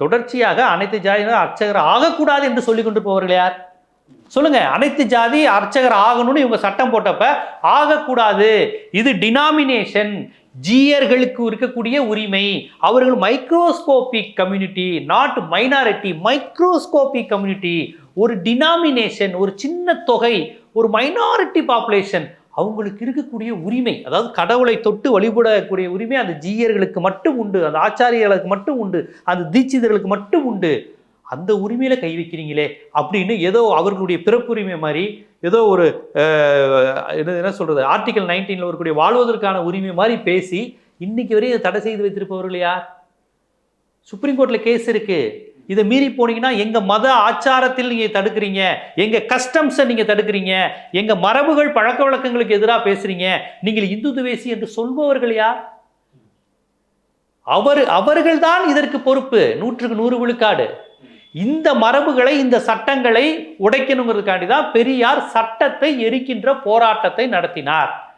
தொடர்ச்சியாக அனைத்து ஜாதியினர் அர்ச்சகர் ஆகக்கூடாது என்று சொல்லிக் கொண்டு போவார்கள் யார்? சொல்லுங்க. அனைத்து ஜாதி அர்ச்சகர் ஆகணும்னு இவங்க சட்டம் போட்டப்ப ஆகக்கூடாது. இது டினாமினேஷன் ஜீயர்களுக்கு இருக்கக்கூடிய உரிமை. அவர்கள் microscopic community not minority microscopic community ஒரு டினாமினேஷன் ஒரு சின்ன தொகை ஒரு மைனாரிட்டி பாப்புலேஷன் அவங்களுக்கு இருக்கக்கூடிய உரிமை அதாவது கடவுளை தொட்டு வழிபடக்கூடிய உரிமை அந்த ஜீயர்களுக்கு மட்டும் உண்டு அந்த ஆச்சாரியர்களுக்கு மட்டும் உண்டு அந்த தீட்சிதர்களுக்கு மட்டும் உண்டு. அந்த உரிமையில கை வைக்கிறீங்களே அப்படின்னு ஏதோ அவர்களுடைய பிறப்புரிமை மாதிரி ஏதோ ஒரு என்ன சொல்கிறது சொல்றது ஆர்டிகல் நைன்டீன்ல வரக்கூடிய வாழ்வதற்கான உரிமை மாதிரி பேசி இன்னைக்கு வரையும் தடை செய்து வைத்திருப்பவர்கள் யார்? சுப்ரீம் கோர்ட்டில் கேஸ் இருக்குது இதை மீறி போனீங்கன்னா எங்கள் மத ஆச்சாரத்தில் நீங்கள் தடுக்கிறீங்க. எங்கள் கஸ்டம்ஸை நீங்கள் தடுக்கிறீங்க. எங்கள் மரபுகள் பழக்க வழக்கங்களுக்கு எதிராக பேசுகிறீங்க நீங்கள் இந்து துவேசி என்று சொல்பவர்கள் யார்? அவர் அவர்கள்தான் இதற்கு பொறுப்பு. நூற்றுக்கு நூறு விழுக்காடு. இந்த மரபுகளை இந்த சட்டங்களை உடைக்கணுங்கிறதுக்காண்டி தான் பெரியார் சட்டத்தை எரிக்கின்ற போராட்டத்தை நடத்தினார்.